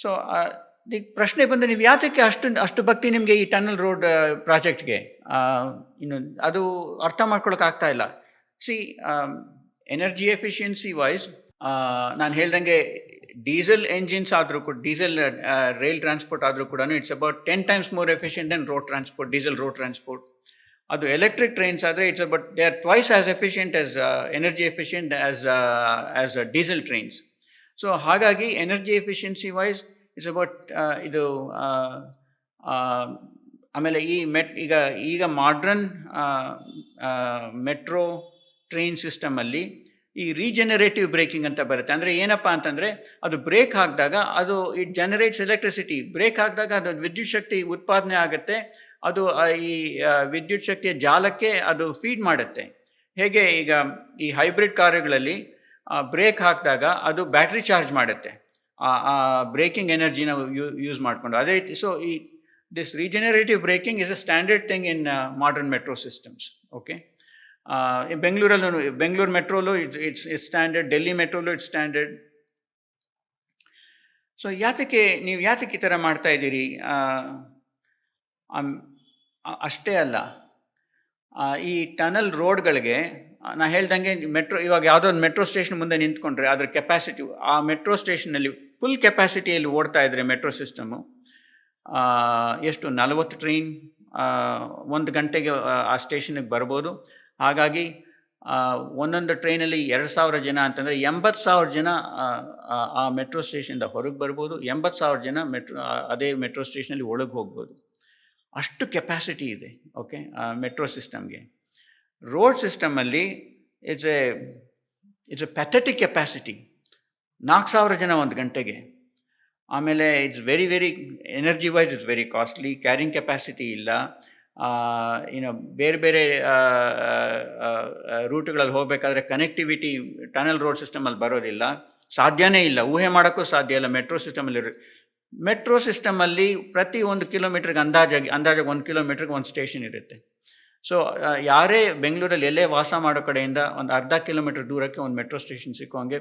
So ಈಗ ಪ್ರಶ್ನೆ ಬಂದು ನೀವು ಯಾತಕ್ಕೆ ಅಷ್ಟು ಅಷ್ಟು ಭಕ್ತಿ ನಿಮಗೆ ಈ ಟನಲ್ ರೋಡ್ ಪ್ರಾಜೆಕ್ಟ್ಗೆ ಇನ್ನು ಅದು ಅರ್ಥ ಮಾಡ್ಕೊಳಕ್ಕೆ ಆಗ್ತಾ ಇಲ್ಲ. ಸಿ ಎನರ್ಜಿ ಎಫಿಷಿಯನ್ಸಿ ವೈಸ್ ನಾನು ಹೇಳ್ದಂಗೆ ಡೀಸೆಲ್ ಎಂಜಿನ್ಸ್ ಆದರೂ ಕೂಡ ಡೀಸೆಲ್ ರೈಲ್ ಟ್ರಾನ್ಸ್ಪೋರ್ಟ್ ಆದರೂ ಕೂಡ it's about ten times more efficient then road transport diesel road transport ಅದು ಎಲೆಕ್ಟ್ರಿಕ್ ಟ್ರೈನ್ಸ್ ಆದರೆ it's about they are twice as efficient as energy efficient as as diesel trains so ಹಾಗಾಗಿ energy efficiency wise is about ಇದು ಆಮೇಲೆ ಈ ಮೆಟ್ ಈಗ ಈಗ modern metro train ಸಿಸ್ಟಮಲ್ಲಿ ಈ regenerative breaking ಅಂತ ಬರುತ್ತೆ. ಅಂದರೆ ಏನಪ್ಪ ಅಂತಂದರೆ, ಅದು ಬ್ರೇಕ್ ಹಾಕಿದಾಗ ಅದು ಇಟ್ ಜನರೇಟ್ಸ್ ಎಲೆಕ್ಟ್ರಿಸಿಟಿ ಬ್ರೇಕ್ ಹಾಕಿದಾಗ ಅದು ವಿದ್ಯುತ್ ಶಕ್ತಿ ಉತ್ಪಾದನೆ ಆಗುತ್ತೆ. ಅದು ಈ ವಿದ್ಯುತ್ ಶಕ್ತಿಯ ಜಾಲಕ್ಕೆ ಅದು ಫೀಡ್ ಮಾಡುತ್ತೆ. ಹೇಗೆ ಈಗ ಈ ಹೈಬ್ರಿಡ್ ಕಾರುಗಳಲ್ಲಿ ಬ್ರೇಕ್ ಹಾಕಿದಾಗ ಅದು ಬ್ಯಾಟ್ರಿ ಚಾರ್ಜ್ ಮಾಡುತ್ತೆ. ಆ ಬ್ರೇಕಿಂಗ್ ಎನರ್ಜಿನ ಯೂಸ್ ಮಾಡಿಕೊಂಡು. ಅದೇ ರೀತಿ ಸೊ ಈ this regenerative braking is a standard thing in modern metro systems okay ಬೆಂಗಳೂರಲ್ಲೂ Bengaluru ಮೆಟ್ರೋಲು it's it's it's standard Delhi ಮೆಟ್ರೋಲು it's standard so ಯಾತಕ್ಕೆ, ನೀವು ಯಾತಕ್ಕೆ ಈ ಥರ ಮಾಡ್ತಾ ಇದ್ದೀರಿ? ಅಷ್ಟೇ ಅಲ್ಲ. ಈ ಟನಲ್ ರೋಡ್ಗಳಿಗೆ ನಾ ಹೇಳ್ದಂಗೆ ಮೆಟ್ರೋ ಇವಾಗ ಯಾವುದೋ ಒಂದು ಮೆಟ್ರೋ ಸ್ಟೇಷನ್ ಮುಂದೆ ನಿಂತ್ಕೊಂಡ್ರೆ ಅದರ ಕೆಪಾಸಿಟಿ ಆ ಮೆಟ್ರೋ ಸ್ಟೇಷನಲ್ಲಿ ಫುಲ್ ಕೆಪಾಸಿಟಿಯಲ್ಲಿ ಓಡ್ತಾ ಇದ್ರೆ ಮೆಟ್ರೋ ಸಿಸ್ಟಮು ಎಷ್ಟು ನಲವತ್ತು ಟ್ರೈನ್ ಒಂದು ಗಂಟೆಗೆ ಆ, ಸ್ಟೇಷನಿಗೆ ಬರ್ಬೋದು. ಹಾಗಾಗಿ ಒಂದೊಂದು ಟ್ರೈನಲ್ಲಿ ಎರಡು ಸಾವಿರ ಜನ ಅಂತಂದರೆ ಎಂಬತ್ತು ಸಾವಿರ ಜನ ಆ ಮೆಟ್ರೋ ಸ್ಟೇಷನಿಂದ ಹೊರಗೆ ಬರ್ಬೋದು. ಎಂಬತ್ತು ಸಾವಿರ ಜನ ಮೆಟ್ರೋ ಅದೇ ಮೆಟ್ರೋ ಸ್ಟೇಷನಲ್ಲಿ ಒಳಗೆ ಹೋಗ್ಬೋದು. ಅಷ್ಟು ಕೆಪಾಸಿಟಿ ಇದೆ ಓಕೆ ಮೆಟ್ರೋ ಸಿಸ್ಟಮ್ಗೆ. Road ಸಿಸ್ಟಮಲ್ಲಿ it's a it's a pathetic capacity ನಾಲ್ಕು ಸಾವಿರ ಜನ ಒಂದು ಗಂಟೆಗೆ. ಆಮೇಲೆ it's very very energy wise it's very costly carrying capacity ಇಲ್ಲ. ಇನ್ನು ಬೇರೆ ಬೇರೆ ರೂಟ್ಗಳಲ್ಲಿ ಹೋಗಬೇಕಾದ್ರೆ ಕನೆಕ್ಟಿವಿಟಿ ಟನಲ್ ರೋಡ್ ಸಿಸ್ಟಮಲ್ಲಿ ಬರೋದಿಲ್ಲ. ಸಾಧ್ಯನೇ ಇಲ್ಲ. ಊಹೆ ಮಾಡೋಕ್ಕೂ ಸಾಧ್ಯ ಇಲ್ಲ. ಮೆಟ್ರೋ ಸಿಸ್ಟಮಲ್ಲಿ ಮೆಟ್ರೋ ಸಿಸ್ಟಮಲ್ಲಿ ಪ್ರತಿ ಒಂದು ಕಿಲೋಮೀಟ್ರಿಗೆ ಅಂದಾಜಾಗಿ ಅಂದಾಜಾಗಿ ಒಂದು ಕಿಲೋಮೀಟ್ರಿಗೆ ಒಂದು ಸ್ಟೇಷನ್ ಇರುತ್ತೆ. ಸೊ ಯಾರೇ ಬೆಂಗಳೂರಲ್ಲಿ ಎಲ್ಲೇ ವಾಸ ಮಾಡೋ ಕಡೆಯಿಂದ ಒಂದು ಅರ್ಧ ಕಿಲೋಮೀಟರ್ ದೂರಕ್ಕೆ ಒಂದು ಮೆಟ್ರೋ ಸ್ಟೇಷನ್ ಸಿಕ್ಕುವಂಗೆ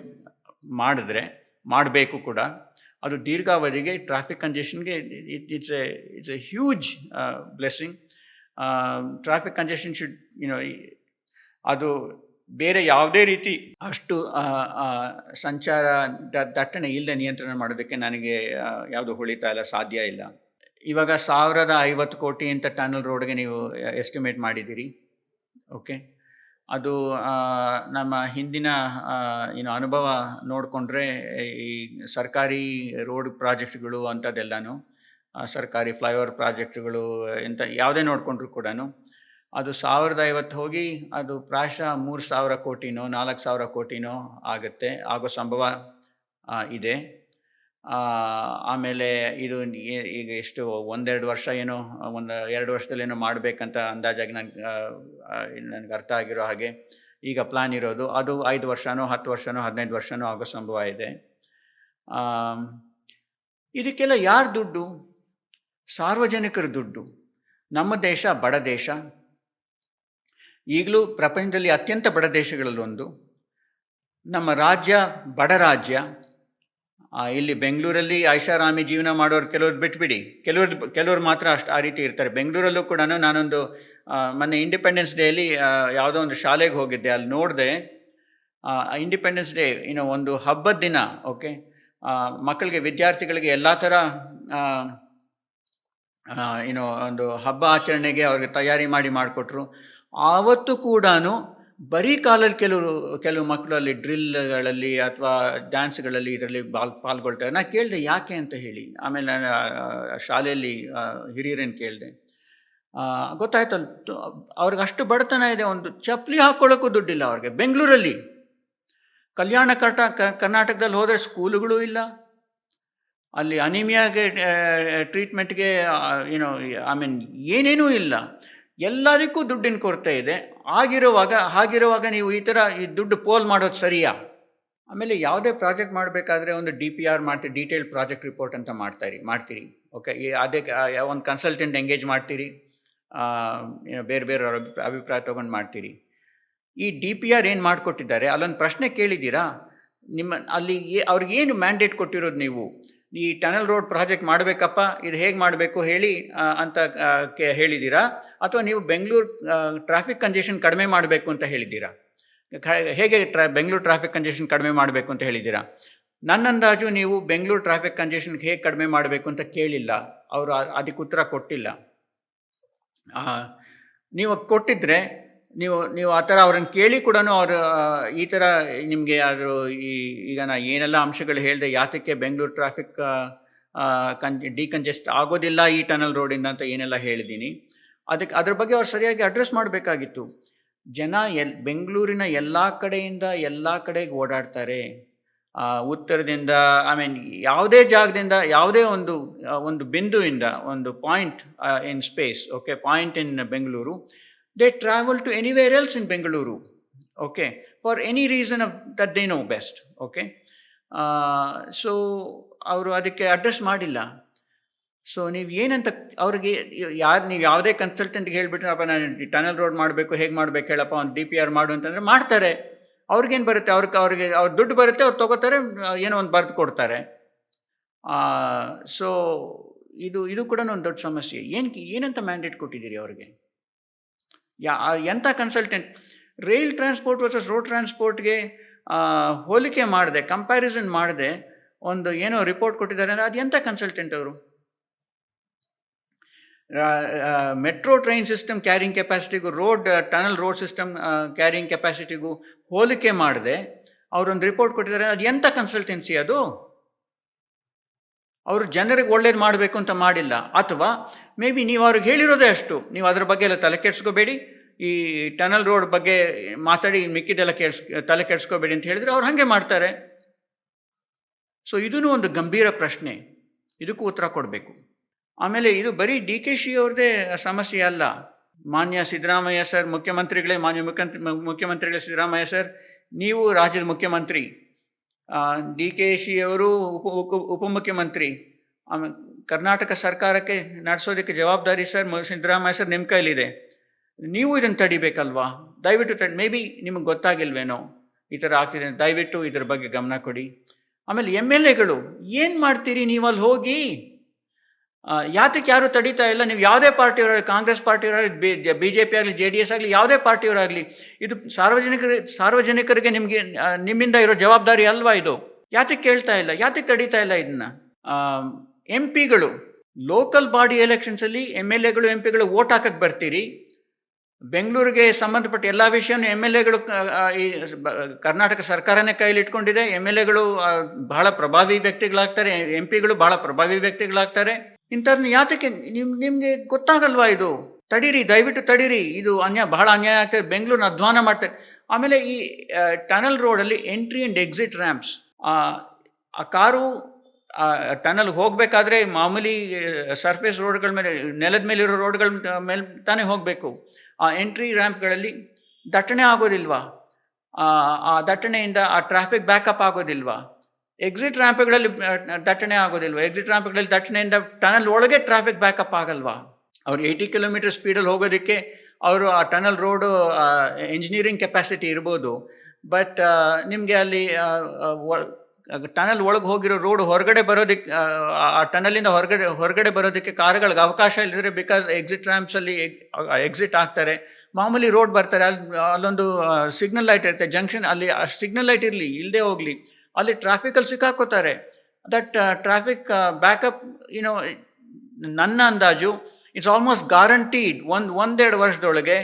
ಮಾಡಿದ್ರೆ, ಮಾಡಬೇಕು ಕೂಡ. ಅದು ದೀರ್ಘಾವಧಿಗೆ traffic ಕಂಜೆಷನ್ಗೆ it's a it's a huge blessing. Traffic congestion should you know ಅದು ಬೇರೆ ಯಾವುದೇ ರೀತಿ ಅಷ್ಟು ಸಂಚಾರ ದಟ್ಟಣೆ ಇಲ್ಲದೆ ನಿಯಂತ್ರಣ ಮಾಡೋದಕ್ಕೆ ನನಗೆ ಯಾವುದು ಹೊಳಿತಾ ಇಲ್ಲ, ಸಾಧ್ಯ ಇಲ್ಲ. ಇವಾಗ ಸಾವಿರದ ಐವತ್ತು ಕೋಟಿ ಅಂತ ಟನಲ್ ರೋಡ್ಗೆ ನೀವು ಎಸ್ಟಿಮೇಟ್ ಮಾಡಿದ್ದೀರಿ. ಓಕೆ? ಅದು ನಮ್ಮ ಹಿಂದಿನ ಏನು ಅನುಭವ ನೋಡಿಕೊಂಡ್ರೆ, ಈ ಸರ್ಕಾರಿ ರೋಡ್ ಪ್ರಾಜೆಕ್ಟ್ಗಳು ಅಂಥದ್ದೆಲ್ಲನೂ ಸರ್ಕಾರಿ ಫ್ಲೈಓವರ್ ಪ್ರಾಜೆಕ್ಟ್ಗಳು ಎಂಥ ಯಾವುದೇ ನೋಡಿಕೊಂಡ್ರು ಕೂಡ ಅದು ಸಾವಿರದ ಐವತ್ತು ಹೋಗಿ ಅದು ಪ್ರಾಯಶಃ ಮೂರು ಸಾವಿರ ಕೋಟಿನೋ, ನಾಲ್ಕು ಸಾವಿರ ಕೋಟಿನೋ ಆಗುತ್ತೆ, ಆಗೋ ಸಂಭವ ಇದೆ. ಆಮೇಲೆ ಇದು ಈಗ ಎಷ್ಟು, ಒಂದೆರಡು ವರ್ಷ ಏನೋ, ಒಂದು ಎರಡು ವರ್ಷದಲ್ಲಿ ಏನೋ ಮಾಡಬೇಕಂತ ಅಂದಾಜಾಗಿ ನನಗೆ ನನಗೆ ಅರ್ಥ ಆಗಿರೋ ಹಾಗೆ ಈಗ ಪ್ಲ್ಯಾನ್ ಇರೋದು. ಅದು ಐದು ವರ್ಷನೋ, ಹತ್ತು ವರ್ಷನೋ, ಹದಿನೈದು ವರ್ಷನೋ ಆಗೋ ಸಂಭವ ಇದೆ. ಇದಕ್ಕೆಲ್ಲ ಯಾರ ದುಡ್ಡು? ಸಾರ್ವಜನಿಕರ ದುಡ್ಡು. ನಮ್ಮ ದೇಶ ಬಡ ದೇಶ. ಈಗಲೂ ಪ್ರಪಂಚದಲ್ಲಿ ಅತ್ಯಂತ ಬಡ ದೇಶಗಳಲ್ಲೊಂದು ನಮ್ಮ ರಾಜ್ಯ ಬಡ ರಾಜ್ಯ. ಇಲ್ಲಿ ಬೆಂಗಳೂರಲ್ಲಿ ಐಷಾರಾಮಿ ಜೀವನ ಮಾಡೋರು ಕೆಲವ್ರು ಬಿಟ್ಬಿಡಿ. ಕೆಲವ್ರು ಕೆಲವ್ರು ಮಾತ್ರ ಅಷ್ಟು ಆ ರೀತಿ ಇರ್ತಾರೆ. ಬೆಂಗಳೂರಲ್ಲೂ ಕೂಡ ನಾನೊಂದು ಮೊನ್ನೆ ಇಂಡಿಪೆಂಡೆನ್ಸ್ ಡೇಲಿ ಯಾವುದೋ ಒಂದು ಶಾಲೆಗೆ ಹೋಗಿದ್ದೆ. ಅಲ್ಲಿ ನೋಡಿದೆ ಇಂಡಿಪೆಂಡೆನ್ಸ್ ಡೇ ಇನ್ನು ಒಂದು ಹಬ್ಬದ ದಿನ ಓಕೆ ಮಕ್ಕಳಿಗೆ, ವಿದ್ಯಾರ್ಥಿಗಳಿಗೆ ಎಲ್ಲ ಥರ ಏನೋ ಒಂದು ಹಬ್ಬ ಆಚರಣೆಗೆ ಅವ್ರಿಗೆ ತಯಾರಿ ಮಾಡಿ ಮಾಡಿಕೊಟ್ರು. ಆವತ್ತು ಕೂಡ ಬರೀ ಕಾಲಲ್ಲಿ ಕೆಲವರು, ಕೆಲವು ಮಕ್ಕಳಲ್ಲಿ ಡ್ರಿಲ್ಗಳಲ್ಲಿ ಅಥವಾ ಡ್ಯಾನ್ಸ್ಗಳಲ್ಲಿ ಇದರಲ್ಲಿ ಬಾಲ್ ಪಾಲ್ಗೊಳ್ತಾರೆ. ನಾನು ಕೇಳಿದೆ ಯಾಕೆ ಅಂತ ಹೇಳಿ. ಆಮೇಲೆ ನಾನು ಶಾಲೆಯಲ್ಲಿ ಹಿರಿಯರನ್ನು ಕೇಳಿದೆ. ಗೊತ್ತಾಯ್ತು ಅವ್ರಿಗೆ ಅಷ್ಟು ಬಡತನ ಇದೆ, ಒಂದು ಚಪ್ಪಲಿ ಹಾಕ್ಕೊಳ್ಳೋಕ್ಕೂ ದುಡ್ಡಿಲ್ಲ ಅವ್ರಿಗೆ. ಬೆಂಗಳೂರಲ್ಲಿ ಕಲ್ಯಾಣ ಕರ್ಟ ಕರ್ನಾಟಕದಲ್ಲಿ ಹೋದರೆ ಸ್ಕೂಲುಗಳು ಇಲ್ಲ. ಅಲ್ಲಿ ಅನಿಮಿಯಾಗೆ ಟ್ರೀಟ್ಮೆಂಟ್ಗೆ ಏನೋ ಐ ಮೀನ್ ಏನೇನೂ ಇಲ್ಲ. ಎಲ್ಲದಕ್ಕೂ ದುಡ್ಡಿನ ಕೊರತೆ ಇದೆ. ಆಗಿರುವಾಗ ಹಾಗಿರುವಾಗ ನೀವು ಈ ಥರ ಈ ದುಡ್ಡು ಪೋಲ್ ಮಾಡೋದು ಸರಿಯಾ? ಆಮೇಲೆ ಯಾವುದೇ ಪ್ರಾಜೆಕ್ಟ್ ಮಾಡಬೇಕಾದ್ರೆ ಒಂದು ಡಿ ಪಿ ಆರ್ ಮಾಡ್ತೀರಿ ಡೀಟೇಲ್ ಪ್ರಾಜೆಕ್ಟ್ ರಿಪೋರ್ಟ್ ಅಂತ ಮಾಡ್ತಾರಿ, ಮಾಡ್ತೀರಿ. ಓಕೆ, ಈ ಒಂದು ಕನ್ಸಲ್ಟೆಂಟ್ ಎಂಗೇಜ್ ಮಾಡ್ತೀರಿ. ಬೇರೆ ಬೇರೆ ಅಭಿಪ್ರಾಯ ತೊಗೊಂಡು ಮಾಡ್ತೀರಿ. ಈ ಡಿ ಪಿ ಆರ್ ಏನು ಮಾಡಿಕೊಟ್ಟಿದ್ದಾರೆ? ಅಲ್ಲೊಂದು ಪ್ರಶ್ನೆ ಕೇಳಿದ್ದೀರಾ? ನಿಮ್ಮ, ಅಲ್ಲಿ ಅವ್ರಿಗೇನು ಮ್ಯಾಂಡೇಟ್ ಕೊಟ್ಟಿರೋದು ನೀವು? ಈ ಟನಲ್ ರೋಡ್ ಪ್ರಾಜೆಕ್ಟ್ ಮಾಡಬೇಕಪ್ಪ, ಇದು ಹೇಗೆ ಮಾಡಬೇಕು ಹೇಳಿ ಅಂತ ಕೆ- ಹೇಳಿದ್ದೀರಾ? ಅಥವಾ ನೀವು ಬೆಂಗಳೂರು ಟ್ರಾಫಿಕ್ ಕಂಜೆಷನ್ ಕಡಿಮೆ ಮಾಡಬೇಕು ಅಂತ ಹೇಳಿದ್ದೀರಾ? ಹೇಗೆ ಟ್ರಾ ಬೆಂಗಳೂರು ಟ್ರಾಫಿಕ್ ಕಂಜೆಷನ್ ಕಡಿಮೆ ಮಾಡಬೇಕು ಅಂತ ಹೇಳಿದ್ದೀರಾ? ನನ್ನ ಅಂದಾಜು ನೀವು ಬೆಂಗಳೂರು ಟ್ರಾಫಿಕ್ ಕಂಜೆಷನ್ ಹೇಗೆ ಕಡಿಮೆ ಮಾಡಬೇಕು ಅಂತ ಕೇಳಿಲ್ಲ. ಅವರು ಅದಕ್ಕೆ ಉತ್ತರ ಕೊಟ್ಟಿಲ್ಲ. ನೀವು ಕೊಟ್ಟಿದ್ರೆ ನೀವು ನೀವು ಆ ಥರ ಅವ್ರನ್ನ ಕೇಳಿ ಕೂಡ ಅವರು ಈ ಥರ ನಿಮಗೆ ಅದು ಈ, ಈಗ ನಾ ಏನೆಲ್ಲ ಅಂಶಗಳು ಹೇಳಿದೆ, ಯಾತಕ್ಕೆ ಬೆಂಗಳೂರು ಟ್ರಾಫಿಕ್ ಕನ್ ಡಿಕಂಜೆಸ್ಟ್ ಆಗೋದಿಲ್ಲ ಈ ಟನಲ್ ರೋಡಿಂದ ಅಂತ ಏನೆಲ್ಲ ಹೇಳಿದ್ದೀನಿ. ಅದಕ್ಕೆ ಅದ್ರ ಬಗ್ಗೆ ಅವ್ರು ಸರಿಯಾಗಿ ಅಡ್ರೆಸ್ ಮಾಡಬೇಕಾಗಿತ್ತು. ಜನ ಎಲ್, ಬೆಂಗಳೂರಿನ ಎಲ್ಲ ಕಡೆಯಿಂದ ಎಲ್ಲ ಕಡೆಗೆ ಓಡಾಡ್ತಾರೆ. ಉತ್ತರದಿಂದ ಐ ಮೀನ್ ಯಾವುದೇ ಜಾಗದಿಂದ, ಯಾವುದೇ ಒಂದು ಒಂದು ಬಿಂದುವಿಂದ, ಒಂದು point in space okay point in Bengaluru they travel to anywhere else in Bengaluru okay for any reason of that they know best okay so ಅವರು ಅದಕ್ಕೆ ಅಡ್ರೆಸ್ ಮಾಡಿಲ್ಲ. ಸೊ ನೀವು ಏನಂತ ಅವ್ರಿಗೆ, ಯಾರು, ನೀವು ಯಾವುದೇ ಕನ್ಸಲ್ಟೆಂಟ್ಗೆ ಹೇಳಿಬಿಟ್ರಪ್ಪ ನಾನು ಟನಲ್ ರೋಡ್ ಮಾಡಬೇಕು, ಹೇಗೆ ಮಾಡಬೇಕು, ಹೇಳಪ್ಪ, ಒಂದು ಡಿ ಪಿ ಆರ್ ಮಾಡು ಅಂತಂದರೆ ಮಾಡ್ತಾರೆ. ಅವ್ರಿಗೇನು ಬರುತ್ತೆ? ಅವ್ರಿಗೆ ಅವ್ರಿಗೆ, ಅವ್ರ ದುಡ್ಡು ಬರುತ್ತೆ, ಅವ್ರು ತೊಗೋತಾರೆ, ಏನೋ ಒಂದು ಬರೆದು ಕೊಡ್ತಾರೆ. ಸೊ ಇದು ಇದು ಕೂಡ ಒಂದು ದೊಡ್ಡ ಸಮಸ್ಯೆ. ಏನಕ್ಕೆ ಏನಂತ ಮ್ಯಾಂಡೇಟ್ ಕೊಟ್ಟಿದ್ದೀರಿ ಅವ್ರಿಗೆ? ಯಾ ಎಂಥ consultant rail transport versus road ಟ್ರಾನ್ಸ್ಪೋರ್ಟ್ಗೆ ಹೋಲಿಕೆ ಮಾಡಿದೆ ಕಂಪ್ಯಾರಿಸನ್ ಮಾಡಿದೆ, ಒಂದು ಏನೋ ರಿಪೋರ್ಟ್ ಕೊಟ್ಟಿದ್ದಾರೆ ಅಂದರೆ ಅದು ಎಂಥ ಕನ್ಸಲ್ಟೆಂಟ್ ಅವರು? Metro train system carrying ಕೆಪಾಸಿಟಿಗೂ road tunnel road system carrying ಕೆಪಾಸಿಟಿಗೂ ಹೋಲಿಕೆ ಮಾಡಿದೆ. ಅವರೊಂದು ರಿಪೋರ್ಟ್ ಕೊಟ್ಟಿದ್ದಾರೆ ಅದು ಎಂಥ ಕನ್ಸಲ್ಟೆನ್ಸಿ ಅದು? ಅವರು ಜನರಿಗೆ ಒಳ್ಳೇದು ಮಾಡಬೇಕು ಅಂತ ಮಾಡಿಲ್ಲ. ಅಥವಾ ಮೇ ಬಿ ನೀವು ಅವ್ರಿಗೆ ಹೇಳಿರೋದೇ ಅಷ್ಟು. ನೀವು ಅದ್ರ ಬಗ್ಗೆ ಎಲ್ಲ ತಲೆ ಕೆಡಿಸ್ಕೋಬೇಡಿ. ಈ ಟನಲ್ ರೋಡ್ ಬಗ್ಗೆ ಮಾತಾಡಿ, ಮಿಕ್ಕಿದೆಲ್ಲ ಕೇಳಿಸ್ ತಲೆ ಕೆಡಿಸ್ಕೋಬೇಡಿ ಅಂತ ಹೇಳಿದರೆ ಅವ್ರು ಹಾಗೆ ಮಾಡ್ತಾರೆ. ಸೊ ಇದೂ ಒಂದು ಗಂಭೀರ ಪ್ರಶ್ನೆ. ಇದಕ್ಕೂ ಉತ್ತರ ಕೊಡಬೇಕು. ಆಮೇಲೆ ಇದು ಬರೀ ಡಿ ಕೆ ಶಿ ಅವ್ರದ್ದೇ ಸಮಸ್ಯೆ ಅಲ್ಲ. ಮಾನ್ಯ ಸಿದ್ದರಾಮಯ್ಯ ಸರ್, ಮುಖ್ಯಮಂತ್ರಿಗಳೇ, ಮಾನ್ಯ ಮುಖ್ಯಮಂತ್ರಿ ಮುಖ್ಯಮಂತ್ರಿಗಳೇ ಸಿದ್ದರಾಮಯ್ಯ ಸರ್, ನೀವು ರಾಜ್ಯದ ಮುಖ್ಯಮಂತ್ರಿ. ಡಿ ಕೆ ಶಿ ಅವರು ಉಪ ಉಪ ಉಪಮುಖ್ಯಮಂತ್ರಿ ಆಮೇಲೆ ಕರ್ನಾಟಕ ಸರ್ಕಾರಕ್ಕೆ ನಡೆಸೋದಕ್ಕೆ ಜವಾಬ್ದಾರಿ ಸರ್ ಸಿದ್ದರಾಮಯ್ಯ ಸರ್ ನಿಮ್ಮ ಕೈಲಿದೆ. ನೀವು ಇದನ್ನು ತಡಿಬೇಕಲ್ವಾ? ದಯವಿಟ್ಟು ತಡಿ ಮೇ ಬಿ ನಿಮಗೆ ಗೊತ್ತಾಗಿಲ್ವೇನೋ ಈ ಥರ ಆಗ್ತಿದೆ ದಯವಿಟ್ಟು ಇದ್ರ ಬಗ್ಗೆ ಗಮನ ಕೊಡಿ. ಆಮೇಲೆ ಎಂ ಎಲ್ ಎಗಳು, ಏನು ಮಾಡ್ತೀರಿ ನೀವು ಅಲ್ಲಿ ಹೋಗಿ ಯಾತಕ್ಕೆ ಯಾರು ತಡೀತಾ ಇಲ್ಲ? ನೀವು ಯಾವುದೇ ಪಾರ್ಟಿಯವರಾಗಲಿ, ಕಾಂಗ್ರೆಸ್ ಪಾರ್ಟಿಯವರಾಗಲಿ, ಬಿ, ಜೆ ಪಿ ಆಗಲಿ ಜೆ ಡಿ ಎಸ್ ಆಗಲಿ, ಯಾವುದೇ ಪಾರ್ಟಿಯವರಾಗಲಿ, ಇದು ಸಾರ್ವಜನಿಕರ, ಸಾರ್ವಜನಿಕರಿಗೆ ನಿಮಗೆ ನಿಮ್ಮಿಂದ ಇರೋ ಜವಾಬ್ದಾರಿ ಅಲ್ವಾ ಇದು? ಯಾತಕ್ಕೆ ಕೇಳ್ತಾ ಇಲ್ಲ? ಯಾತಕ್ಕೆ ತಡೀತಾ ಇಲ್ಲ ಇದನ್ನ? ಎಂ ಪಿಗಳು ಲೋಕಲ್ ಬಾಡಿ ಎಲೆಕ್ಷನ್ಸಲ್ಲಿ ಎಂ ಎಲ್ ಎಗಳು ಎಂ ಪಿಗಳು ಓಟ್ ಹಾಕಕ್ಕೆ ಬರ್ತೀರಿ. ಬೆಂಗಳೂರಿಗೆ ಸಂಬಂಧಪಟ್ಟ ಎಲ್ಲ ವಿಷಯನೂ ಎಂ ಎಲ್ ಎಗಳು ಈ ಕರ್ನಾಟಕ ಸರ್ಕಾರನೇ ಕೈಲಿ ಇಟ್ಕೊಂಡಿದೆ. ಎಂ ಎಲ್ ಎಗಳು ಬಹಳ ಪ್ರಭಾವಿ ವ್ಯಕ್ತಿಗಳಾಗ್ತಾರೆ. ಎಂ ಪಿಗಳು ಬಹಳ ಪ್ರಭಾವಿ ವ್ಯಕ್ತಿಗಳಾಗ್ತಾರೆ. ಇಂಥದ್ನ ಯಾತಕ್ಕೆ ನಿಮ್, ನಿಮಗೆ ಗೊತ್ತಾಗಲ್ವಾ ಇದು? ತಡೀರಿ, ದಯವಿಟ್ಟು ತಡೀರಿ. ಇದು ಅನ್ಯಾಯ ಬಹಳ ಅನ್ಯಾಯ ಆಗ್ತದೆ ಬೆಂಗಳೂರಿನ ಅಧ್ವಾನ ಮಾಡ್ತಾರೆ. ಆಮೇಲೆ ಈ ಟನಲ್ ರೋಡಲ್ಲಿ ಎಂಟ್ರಿ ಆ್ಯಂಡ್ ಎಕ್ಸಿಟ್ ರ್ಯಾಂಪ್ಸ್ ಆ ಕಾರು ಟನಲ್ಗೆ ಹೋಗಬೇಕಾದ್ರೆ ಮಾಮೂಲಿ ಸರ್ಫೇಸ್ ರೋಡ್ಗಳ ಮೇಲೆ ನೆಲದ ಮೇಲಿರೋ ರೋಡ್ಗಳ ಮೇಲೆ ತಾನೇ ಹೋಗಬೇಕು. ಆ ಎಂಟ್ರಿ ರ್ಯಾಂಪ್ಗಳಲ್ಲಿ ದಟ್ಟಣೆ ಆಗೋದಿಲ್ವಾ? ಆ, ಆ ದಟ್ಟಣೆಯಿಂದ ಆ ಟ್ರಾಫಿಕ್ ಬ್ಯಾಕಪ್ ಆಗೋದಿಲ್ವಾ? ಎಕ್ಸಿಟ್ ರ್ಯಾಂಪ್ಗಳಲ್ಲಿ ದಟ್ಟಣೆ ಆಗೋದಿಲ್ವಾ? ಎಕ್ಸಿಟ್ ರ್ಯಾಂಪ್ಗಳಲ್ಲಿ ದಟ್ಟಣೆಯಿಂದ ಟನಲ್ ಒಳಗೆ ಟ್ರಾಫಿಕ್ ಬ್ಯಾಕಪ್ ಆಗಲ್ವಾ? ಅವ್ರು ಏಯ್ಟಿ ಕಿಲೋಮೀಟರ್ ಸ್ಪೀಡಲ್ಲಿ ಹೋಗೋದಕ್ಕೆ ಅವರು ಆ ಟನಲ್ ರೋಡು ಇಂಜಿನಿಯರಿಂಗ್ ಕೆಪಾಸಿಟಿ ಇರ್ಬೋದು. ಬಟ್ ನಿಮಗೆ ಅಲ್ಲಿ ಟನಲ್ ಒಳಗೆ ಹೋಗಿರೋ ರೋಡ್ ಹೊರಗಡೆ ಬರೋದಕ್ಕೆ ಆ ಟನಲಿಂದ ಹೊರಗಡೆ ಹೊರಗಡೆ ಬರೋದಕ್ಕೆ ಕಾರುಗಳಿಗೆ ಅವಕಾಶ ಇಲ್ಲದ್ರೆ ಬಿಕಾಸ್ ಎಕ್ಸಿಟ್ ರ್ಯಾಂಪ್ಸಲ್ಲಿ ಎಕ್ಸಿಟ್ ಆಗ್ತಾರೆ. ಮಾಮೂಲಿ ರೋಡ್ ಬರ್ತಾರೆ ಅಲ್ಲಿ ಅಲ್ಲೊಂದು ಸಿಗ್ನಲ್ ಲೈಟ್ ಇರುತ್ತೆ ಜಂಕ್ಷನ್ ಅಲ್ಲಿ, ಆ ಸಿಗ್ನಲ್ ಲೈಟ್ ಇರಲಿ ಇಲ್ಲದೆ ಹೋಗಲಿ, ಅಲ್ಲಿ ಟ್ರಾಫಿಕಲ್ಲಿ ಸಿಕ್ಕಾಕೋತಾರೆ. ದಟ್ ಟ್ರಾಫಿಕ್ ಬ್ಯಾಕಪ್ ಏನೋ ನನ್ನ ಅಂದಾಜು ಇಟ್ಸ್ ಆಲ್ಮೋಸ್ಟ್ ಗ್ಯಾರಂಟೀಡ್ ಒಂದು, ಒಂದೆರಡು ವರ್ಷದೊಳಗೆ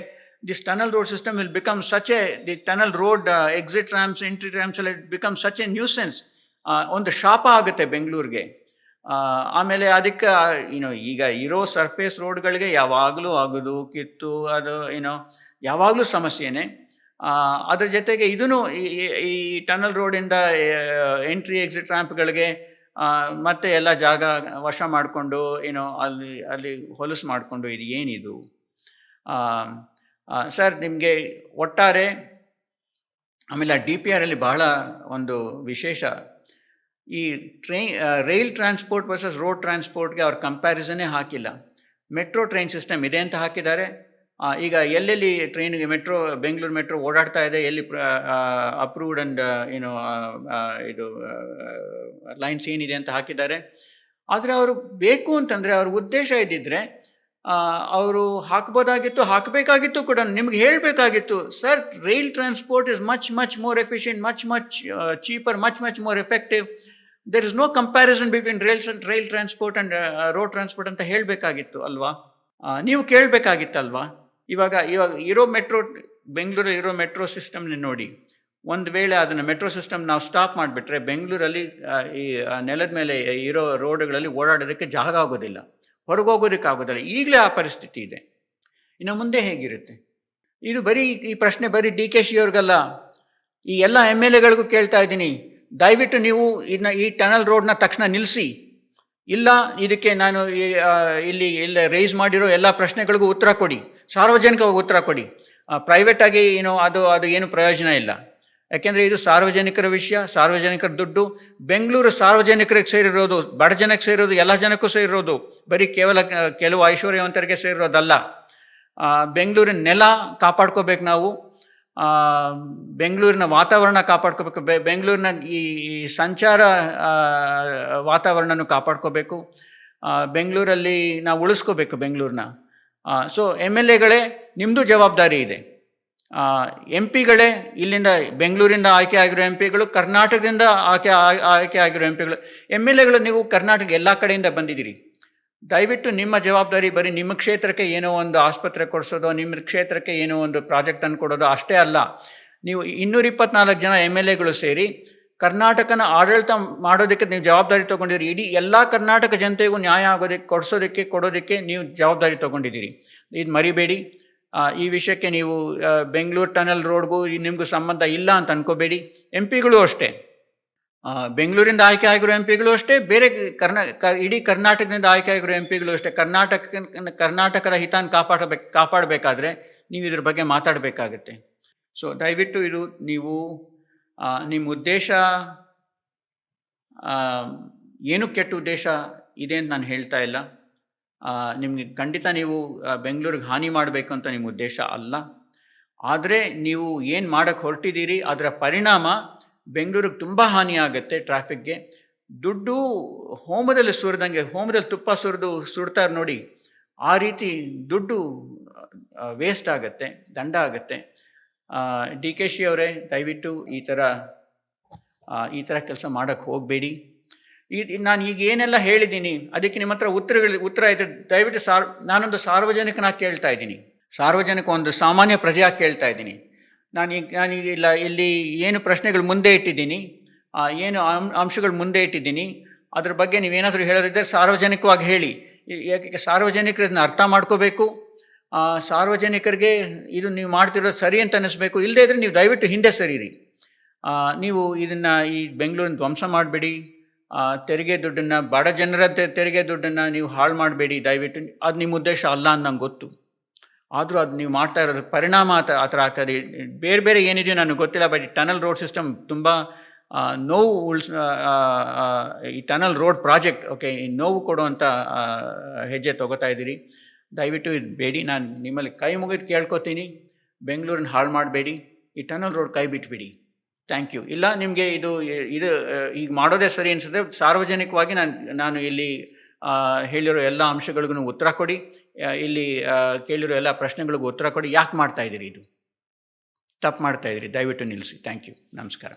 this tunnel road system will become such a the tunnel road exit ramps entry ramps ಎಲ್ಲ ಬಿಕಮ್ ಸಚ್ ಎ ನ್ಯೂಸೆನ್ಸ್ ಒಂದು ಶಾಪ ಆಗುತ್ತೆ ಬೆಂಗಳೂರಿಗೆ. ಆಮೇಲೆ ಅದಕ್ಕೆ ಏನೋ ಈಗ ಇರೋ ಸರ್ಫೇಸ್ ರೋಡ್ಗಳಿಗೆ ಯಾವಾಗಲೂ ಆಗೋದು, ಕಿತ್ತು, ಅದು ಏನೋ ಯಾವಾಗಲೂ ಸಮಸ್ಯೆನೇ. ಅದ್ರ ಜೊತೆಗೆ ಇದೂ ಈ ಟನಲ್ ರೋಡಿಂದ ಎಂಟ್ರಿ ಎಕ್ಸಿಟ್ ರ್ಯಾಂಪ್ಗಳಿಗೆ ಮತ್ತೆ ಎಲ್ಲ ಜಾಗ ವಶ ಮಾಡಿಕೊಂಡು ಏನೋ ಅಲ್ಲಿ ಅಲ್ಲಿ ಹೊಲಸು ಮಾಡಿಕೊಂಡು ಇದು ಏನಿದು? ಸರ್, ನಿಮಗೆ ಒಟ್ಟಾರೆ ಆಮೇಲೆ ಡಿ ಪಿ ಆರಲ್ಲಿ ಬಹಳ ಒಂದು ವಿಶೇಷ ಈ train rail transport versus road ಟ್ರಾನ್ಸ್ಪೋರ್ಟ್ಗೆ ಅವ್ರು ಕಂಪ್ಯಾರಿಸನ್ನೇ ಹಾಕಿಲ್ಲ. ಮೆಟ್ರೋ ಟ್ರೈನ್ ಸಿಸ್ಟಮ್ ಇದೆ ಅಂತ ಹಾಕಿದ್ದಾರೆ. ಈಗ ಎಲ್ಲೆಲ್ಲಿ ಟ್ರೈನ್ಗೆ ಮೆಟ್ರೋ ಬೆಂಗಳೂರು ಮೆಟ್ರೋ ಓಡಾಡ್ತಾ ಇದೆ, ಎಲ್ಲಿ ಅಪ್ರೂವ್ಡ್ ಅಂಡ್ ಏನು ಇದು ಲೈನ್ಸ್ ಏನಿದೆ ಅಂತ ಹಾಕಿದ್ದಾರೆ. ಆದರೆ ಅವರು ಬೇಕು ಅಂತಂದರೆ ಅವ್ರ ಉದ್ದೇಶ ಇದ್ದಿದ್ರೆ ಅವರು ಹಾಕ್ಬೋದಾಗಿತ್ತು, ಹಾಕಬೇಕಾಗಿತ್ತು ಕೂಡ. ನಿಮ್ಗೆ ಹೇಳಬೇಕಾಗಿತ್ತು sir rail transport is much much more efficient much much cheaper much much more effective there is no comparison between and rail transport and road transport ಅಂತ ಹೇಳಬೇಕಾಗಿತ್ತು ಅಲ್ವಾ? ನೀವು ಕೇಳಬೇಕಾಗಿತ್ತಲ್ವಾ ಇವಾಗ ಇವಾಗ ಇರೋ ಮೆಟ್ರೋ, ಬೆಂಗಳೂರು ಇರೋ ಮೆಟ್ರೋ ಸಿಸ್ಟಮ್ನ ನೋಡಿ. ಒಂದು ವೇಳೆ ಅದನ್ನು ಮೆಟ್ರೋ ಸಿಸ್ಟಮ್ ನಾವು ಸ್ಟಾಪ್ ಮಾಡಿಬಿಟ್ರೆ ಬೆಂಗಳೂರಲ್ಲಿ ಈ ನೆಲದ ಮೇಲೆ ಇರೋ ರೋಡ್ಗಳಲ್ಲಿ ಓಡಾಡೋದಕ್ಕೆ ಜಾಗ ಆಗೋದಿಲ್ಲ. ಹೊರಗೋಗೋದಕ್ಕೆ ಆಗೋದಿಲ್ಲ. ಈಗಲೇ ಆ ಪರಿಸ್ಥಿತಿ ಇದೆ. ಇನ್ನು ಮುಂದೆ ಹೇಗಿರುತ್ತೆ? ಇದು ಬರೀ ಈ ಪ್ರಶ್ನೆ ಬರೀ ಡಿ ಕೆ ಶಿ ಅವ್ರಿಗಲ್ಲ ಈ ಎಲ್ಲ ಎಂ ಎಲ್ ಎಗಳಿಗೂ ಕೇಳ್ತಾ ಇದ್ದೀನಿ. ದಯವಿಟ್ಟು ನೀವು ಇದನ್ನ ಈ ಟನಲ್ ರೋಡ್ನ ತಕ್ಷಣ ನಿಲ್ಲಿಸಿ ಇಲ್ಲ, ಇದಕ್ಕೆ ನಾನು ಇಲ್ಲಿ, ಇಲ್ಲ ರೈಸ್ ಮಾಡಿರೋ ಎಲ್ಲ ಪ್ರಶ್ನೆಗಳಿಗೂ ಉತ್ತರ ಕೊಡಿ. ಸಾರ್ವಜನಿಕವಾಗಿ ಉತ್ತರ ಕೊಡಿ. ಪ್ರೈವೇಟಾಗಿ ಏನು ಅದು ಅದು ಏನು ಪ್ರಯೋಜನ ಇಲ್ಲ. ಯಾಕೆಂದರೆ ಇದು ಸಾರ್ವಜನಿಕರ ವಿಷಯ, ಸಾರ್ವಜನಿಕರ ದುಡ್ಡು. ಬೆಂಗಳೂರು ಸಾರ್ವಜನಿಕರಿಗೆ ಸೇರಿರೋದು, ಬಡ ಜನಕ್ಕೆ ಸೇರಿರೋದು, ಎಲ್ಲ ಜನಕ್ಕೂ ಸೇರಿರೋದು, ಬರೀ ಕೇವಲ ಕೆಲವು ಐಶ್ವರ್ಯವಂತರಿಗೆ ಸೇರಿರೋದಲ್ಲ. ಬೆಂಗಳೂರಿನ ನೆಲ ಕಾಪಾಡ್ಕೋಬೇಕು ನಾವು. ಬೆಂಗಳೂರಿನ ವಾತಾವರಣ ಕಾಪಾಡ್ಕೋಬೇಕು. ಬೆಂಗಳೂರಿನ ಈ ಸಂಚಾರ ವಾತಾವರಣನೂ ಕಾಪಾಡ್ಕೋಬೇಕು. ಬೆಂಗಳೂರಲ್ಲಿ ನಾವು ಉಳಿಸ್ಕೋಬೇಕು ಬೆಂಗಳೂರನ್ನ ಸೊ, ಎಂ ಎಲ್ ಎಗಳೇ ನಿಮ್ಮದು ಜವಾಬ್ದಾರಿ ಇದೆ. ಎಂ ಪಿಗಳೇ, ಇಲ್ಲಿಂದ ಬೆಂಗಳೂರಿಂದ ಆಯ್ಕೆ ಆಗಿರೋ ಎಂ ಪಿಗಳು, ಕರ್ನಾಟಕದಿಂದ ಆಯ್ಕೆ ಆಯ್ಕೆ ಆಗಿರೋ ಎಂ ಪಿಗಳು, ಎಂ ಎಲ್ ಎಗಳು, ನೀವು ಕರ್ನಾಟಕ ಎಲ್ಲ ಕಡೆಯಿಂದ ಬಂದಿದ್ದೀರಿ. ದಯವಿಟ್ಟು ನಿಮ್ಮ ಜವಾಬ್ದಾರಿ ಬರೀ ನಿಮ್ಮ ಕ್ಷೇತ್ರಕ್ಕೆ ಏನೋ ಒಂದು ಆಸ್ಪತ್ರೆ ಕೊಡಿಸೋದು, ನಿಮ್ಮ ಕ್ಷೇತ್ರಕ್ಕೆ ಏನೋ ಒಂದು ಪ್ರಾಜೆಕ್ಟ್ ಅನ್ನು ಕೊಡೋದು ಅಷ್ಟೇ ಅಲ್ಲ. ನೀವು ಇನ್ನೂರ ಇಪ್ಪತ್ನಾಲ್ಕು ಜನ ಎಂ ಎಲ್ ಎಗಳು ಸೇರಿ ಕರ್ನಾಟಕನ ಆಡಳಿತ ಮಾಡೋದಕ್ಕೆ ನೀವು ಜವಾಬ್ದಾರಿ ತೊಗೊಂಡಿದ್ದೀರಿ ಇಡೀ ಎಲ್ಲ ಕರ್ನಾಟಕ ಜನತೆಗೂ ನ್ಯಾಯ ಆಗೋದಕ್ಕೆ ಕೊಡಿಸೋದಕ್ಕೆ, ಕೊಡೋದಕ್ಕೆ ನೀವು ಜವಾಬ್ದಾರಿ ತೊಗೊಂಡಿದ್ದೀರಿ. ಇದು ಮರಿಬೇಡಿ. ಈ ವಿಷಯಕ್ಕೆ ನೀವು ಬೆಂಗಳೂರು ಟನಲ್ ರೋಡ್ಗೂ ನಿಮಗೂ ಸಂಬಂಧ ಇಲ್ಲ ಅಂತ ಅನ್ಕೋಬೇಡಿ. ಎಂ ಪಿಗಳು ಅಷ್ಟೇ. ಬೆಂಗಳೂರಿಂದ ಆಯ್ಕೆ ಆಗಿರೋ ಎಂ ಪಿಗಳು ಅಷ್ಟೇ, ಬೇರೆ ಕರ್ನಾ ಇಡೀ ಕರ್ನಾಟಕದಿಂದ ಆಯ್ಕೆ ಆಗಿರೋ ಎಂ ಪಿಗಳು ಅಷ್ಟೇ. ಕರ್ನಾಟಕ ಕರ್ನಾಟಕದ ಹಿತಾನ್ ಕಾಪಾಡಬೇಕು, ಕಾಪಾಡಬೇಕಾದ್ರೆ ನೀವು ಇದ್ರ ಬಗ್ಗೆ ಮಾತಾಡಬೇಕಾಗತ್ತೆ. ಸೊ ದಯವಿಟ್ಟು ಇದು ನೀವು ನಿಮ್ಮ ಉದ್ದೇಶ ಏನು ಕೆಟ್ಟ ಉದ್ದೇಶ ಇದೆ ಅಂತ ನಾನು ಹೇಳ್ತಾ ಇಲ್ಲ. ನಿಮಗೆ ಖಂಡಿತ ನೀವು ಬೆಂಗಳೂರಿಗೆ ಹಾನಿ ಮಾಡಬೇಕು ಅಂತ ನಿಮ್ಮ ಉದ್ದೇಶ ಅಲ್ಲ. ಆದರೆ ನೀವು ಏನು ಮಾಡೋಕ್ಕೆ ಹೊರಟಿದ್ದೀರಿ, ಅದರ ಪರಿಣಾಮ ಬೆಂಗಳೂರಿಗೆ ತುಂಬ ಹಾನಿ ಆಗುತ್ತೆ ಟ್ರಾಫಿಕ್ಗೆ ದುಡ್ಡು ಹೋಮದಲ್ಲಿ ಸುರಿದಂಗೆ, ಹೋಮದಲ್ಲಿ ತುಪ್ಪ ಸುರಿದು ಸುಡ್ತಾರೆ ನೋಡಿ, ಆ ರೀತಿ ದುಡ್ಡು ವೇಸ್ಟ್ ಆಗುತ್ತೆ, ದಂಡ ಆಗುತ್ತೆ. ಡಿ ಕೆ ಶಿ ಅವರೇ, ದಯವಿಟ್ಟು ಈ ಥರ ಈ ಥರ ಕೆಲಸ ಮಾಡೋಕ್ಕೆ ಹೋಗಬೇಡಿ. ಈ, ನಾನು ಈಗ ಏನೆಲ್ಲ ಹೇಳಿದ್ದೀನಿ, ಅದಕ್ಕೆ ನಿಮ್ಮ ಹತ್ರ ಉತ್ತರಗಳು, ಉತ್ತರ ಇದ್ರೆ ದಯವಿಟ್ಟು ಸಾರ್, ನಾನೊಂದು ಸಾರ್ವಜನಿಕನಾಗಿ ಕೇಳ್ತಾ ಇದ್ದೀನಿ. ಸಾರ್ವಜನಿಕ ಒಂದು ಸಾಮಾನ್ಯ ಪ್ರಜೆಯಾಗಿ ಕೇಳ್ತಾ ಇದ್ದೀನಿ. ನಾನೀಗ ನಾನೀಗ ಇಲ್ಲ, ಇಲ್ಲಿ ಏನು ಪ್ರಶ್ನೆಗಳು ಮುಂದೆ ಇಟ್ಟಿದ್ದೀನಿ ಏನು ಅಂಶಗಳು ಮುಂದೆ ಇಟ್ಟಿದ್ದೀನಿ, ಅದ್ರ ಬಗ್ಗೆ ನೀವೇನಾದರೂ ಹೇಳೋದಿದ್ದರೆ ಸಾರ್ವಜನಿಕವಾಗಿ ಹೇಳಿ. ಯಾಕೆ ಸಾರ್ವಜನಿಕರು ಇದನ್ನ ಅರ್ಥ ಮಾಡ್ಕೋಬೇಕು ಸಾರ್ವಜನಿಕರಿಗೆ ಇದು ನೀವು ಮಾಡ್ತಿರೋದು ಸರಿ ಅಂತ ಅನ್ನಿಸ್ಬೇಕು ಇಲ್ಲದೇ ಇದ್ದರೆ ನೀವು ದಯವಿಟ್ಟು ಹಿಂದೆ ಸರಿರಿ. ನೀವು ಇದನ್ನು ಈ ಬೆಂಗಳೂರಿನ ಧ್ವಂಸ ಮಾಡಬೇಡಿ ತೆರಿಗೆ ದುಡ್ಡನ್ನು, ಬಡ ಜನರ ತೆರಿಗೆ ದುಡ್ಡನ್ನು ನೀವು ಹಾಳು ಮಾಡಬೇಡಿ ದಯವಿಟ್ಟು, ಅದು ನಿಮ್ಮ ಉದ್ದೇಶ ಅಲ್ಲ ಅಂತ ನಂಗೆ ಗೊತ್ತು. ಆದರೂ ಅದು ನೀವು ಮಾಡ್ತಾ ಇರೋದ್ರ ಪರಿಣಾಮ ಆ ಥರ ಆ ಥರ ಆಗ್ತದೆ. ಬೇರೆ ಬೇರೆ ಏನಿದೆಯೋ ನನಗೆ ಗೊತ್ತಿಲ್ಲ ಬಟ್ ಈ ಟನಲ್ ರೋಡ್ ಸಿಸ್ಟಮ್ ತುಂಬ ನೋವು ಉಳ್ಸ್ ಈ ಟನಲ್ ರೋಡ್ ಪ್ರಾಜೆಕ್ಟ್ ಓಕೆ ಈ ನೋವು ಕೊಡುವಂಥ ಹೆಜ್ಜೆ ತೊಗೋತಾ ಇದ್ದೀರಿ. ದಯವಿಟ್ಟು ಇದು ಬೇಡಿ. ನಾನು ನಿಮ್ಮಲ್ಲಿ ಕೈ ಮುಗಿದು ಕೇಳ್ಕೊತೀನಿ. ಬೆಂಗಳೂರಿನ ಹಾಳು ಮಾಡಬೇಡಿ. ಈ ಟನಲ್ ರೋಡ್ ಕೈ ಬಿಟ್ಬಿಡಿ. ಥ್ಯಾಂಕ್ ಯು ಇಲ್ಲ, ನಿಮಗೆ ಇದು ಇದು ಈಗ ಮಾಡೋದೇ ಸರಿ ಅನಿಸಿದ್ರೆ ಸಾರ್ವಜನಿಕವಾಗಿ ನಾನು ನಾನು ಇಲ್ಲಿ ಹೇಳಿರೋ ಎಲ್ಲ ಅಂಶಗಳಿಗೂ ಉತ್ತರ ಕೊಡಿ. ಇಲ್ಲಿ ಕೇಳಿರೋ ಎಲ್ಲ ಪ್ರಶ್ನೆಗಳಿಗೂ ಉತ್ತರ ಕೊಡಿ. ಯಾಕೆ ಮಾಡ್ತಾ ಇದ್ದೀರಿ ಇದು? ತಪ್ಪು ಮಾಡ್ತಾ ಇದ್ದೀರಿ. ದಯವಿಟ್ಟು ನಿಲ್ಲಿಸಿ. Thank you. ನಮಸ್ಕಾರ.